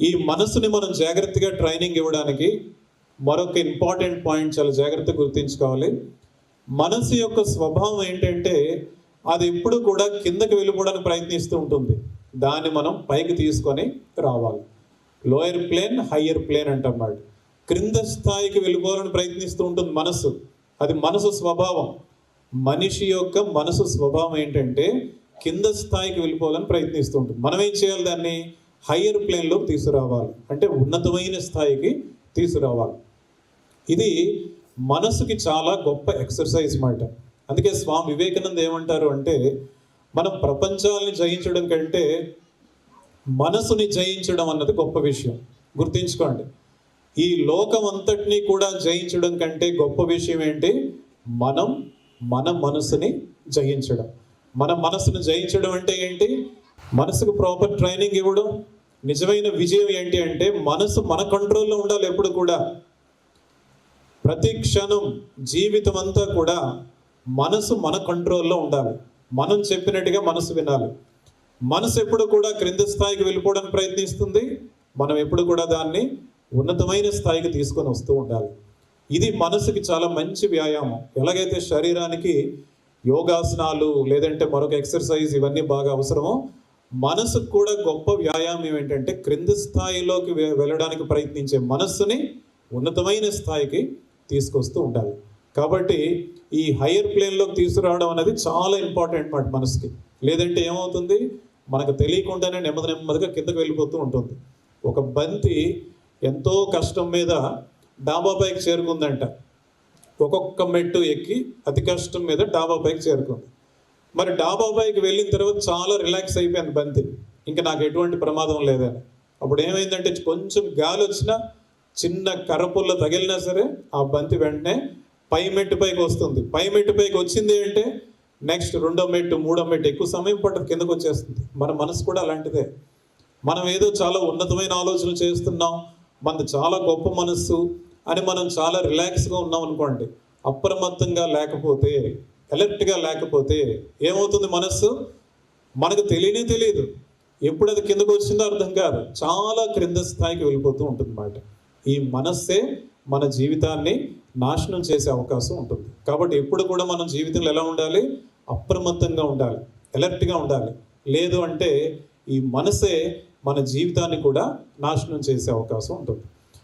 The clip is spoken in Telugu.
ఈ మనసుని మనం జాగ్రత్తగా ట్రైనింగ్ ఇవ్వడానికి మరొక ఇంపార్టెంట్ పాయింట్ చాలా జాగ్రత్తగా గుర్తించుకోవాలి. మనసు యొక్క స్వభావం ఏంటంటే అది ఎప్పుడు కూడా కిందకి వెళ్ళిపోవడానికి ప్రయత్నిస్తూ ఉంటుంది. దాన్ని మనం పైకి తీసుకొని రావాలి. లోయర్ ప్లేన్ హయ్యర్ ప్లేన్ అంటమాట క్రింద స్థాయికి వెళ్ళిపోవాలని ప్రయత్నిస్తూ ఉంటుంది మనసు. అది మనసు స్వభావం. మనిషి యొక్క మనసు స్వభావం ఏంటంటే కింద స్థాయికి వెళ్ళిపోవాలని ప్రయత్నిస్తూ ఉంటుంది. మనం ఏం చేయాలి దాన్ని? హయ్యర్ ప్లేన్లో తీసుకురావాలి. అంటే ఉన్నతమైన స్థాయికి తీసుకురావాలి. ఇది మనసుకి చాలా గొప్ప ఎక్సర్సైజ్ మాట. అందుకే స్వామి వివేకానంద ఏమంటారు అంటే మనం ప్రపంచాలని జయించడం కంటే మనసుని జయించడం అన్నది గొప్ప విషయం. గుర్తుంచుకోండి. ఈ లోకం అంతటినీ కూడా జయించడం కంటే గొప్ప విషయం ఏంటి? మనం మన మనసుని జయించడం. మన మనసును జయించడం అంటే ఏంటి? మనసుకు ప్రాపర్ ట్రైనింగ్ ఇవ్వడం నిజమైన విజయం ఏంటి అంటే మనసు మన కంట్రోల్లో ఉండాలి ఎప్పుడు కూడా. ప్రతి క్షణం జీవితం అంతా కూడా మనసు మన కంట్రోల్లో ఉండాలి. మనం చెప్పినట్టుగా మనసు వినాలి. మనసు ఎప్పుడు కూడా క్రింద స్థాయికి వెళ్ళిపోవడానికి ప్రయత్నిస్తుంది. మనం ఎప్పుడు కూడా దాన్ని ఉన్నతమైన స్థాయికి తీసుకొని వస్తూ ఉండాలి. ఇది మనసుకి చాలా మంచి వ్యాయామం. ఎలాగైతే శరీరానికి యోగాసనాలు లేదంటే మరొక ఎక్సర్సైజ్ ఇవన్నీ బాగా అవసరమో మనసుకు కూడా గొప్ప వ్యాయామం ఏంటంటే క్రింద స్థాయిలోకి వె- వెళ్ళడానికి ప్రయత్నించే మనస్సుని ఉన్నతమైన స్థాయికి తీసుకొస్తూ ఉండాలి. కాబట్టి ఈ హయ్యర్ ప్లేన్లోకి తీసుకురావడం అనేది చాలా ఇంపార్టెంట్ మాట మనసుకి. లేదంటే ఏమవుతుంది? మనకు తెలియకుండానే నెమ్మది నెమ్మదిగా కిందకి వెళ్ళిపోతూ ఉంటుంది. ఒక బంతి ఎంతో కష్టం మీద డాబా పైకి చేరుకుందంట. ఒక్కొక్క మెట్టు ఎక్కి అతి కష్టం మీద డాబా పైకి చేరుకుంది. మరి డాబా పైకి వెళ్ళిన తర్వాత చాలా రిలాక్స్ అయిపోయింది బంతి. ఇంకా నాకు ఎటువంటి ప్రమాదం లేదని అప్పుడు ఏమైందంటే కొంచెం గాలి వచ్చినా చిన్న కర్రపుల్ల తగిలినా సరే ఆ బంతి వెంటనే పై మెట్టు పైకి వస్తుంది. పై మెట్టు పైకి వచ్చింది అంటే నెక్స్ట్ రెండో మెట్టు మూడో మెట్టు ఎక్కువ సమయం పట్టదు కిందకు వచ్చేస్తుంది. మన మనసు కూడా అలాంటిదే. మనం ఏదో చాలా ఉన్నతమైన ఆలోచనలు చేస్తున్నాం మనది చాలా గొప్ప మనస్సు అని మనం చాలా రిలాక్స్గా ఉన్నాం అనుకోండి అప్రమత్తంగా లేకపోతే ఎలర్ట్గా లేకపోతే ఏమవుతుంది మనస్సు? మనకు తెలియనే తెలియదు. ఎప్పుడు అది కిందకు వచ్చిందో అర్థం కాదు. చాలా క్రింద స్థాయికి వెళ్ళిపోతూ ఉంటుంది అన్నమాట ఈ మనస్సే మన జీవితాన్ని నాశనం చేసే అవకాశం ఉంటుంది. కాబట్టి ఎప్పుడు కూడా మనం జీవితంలో ఎలా ఉండాలి? అప్రమత్తంగా ఉండాలి. ఎలర్ట్గా ఉండాలి. లేదు అంటే ఈ మనసే మన జీవితాన్ని కూడా నాశనం చేసే అవకాశం ఉంటుంది.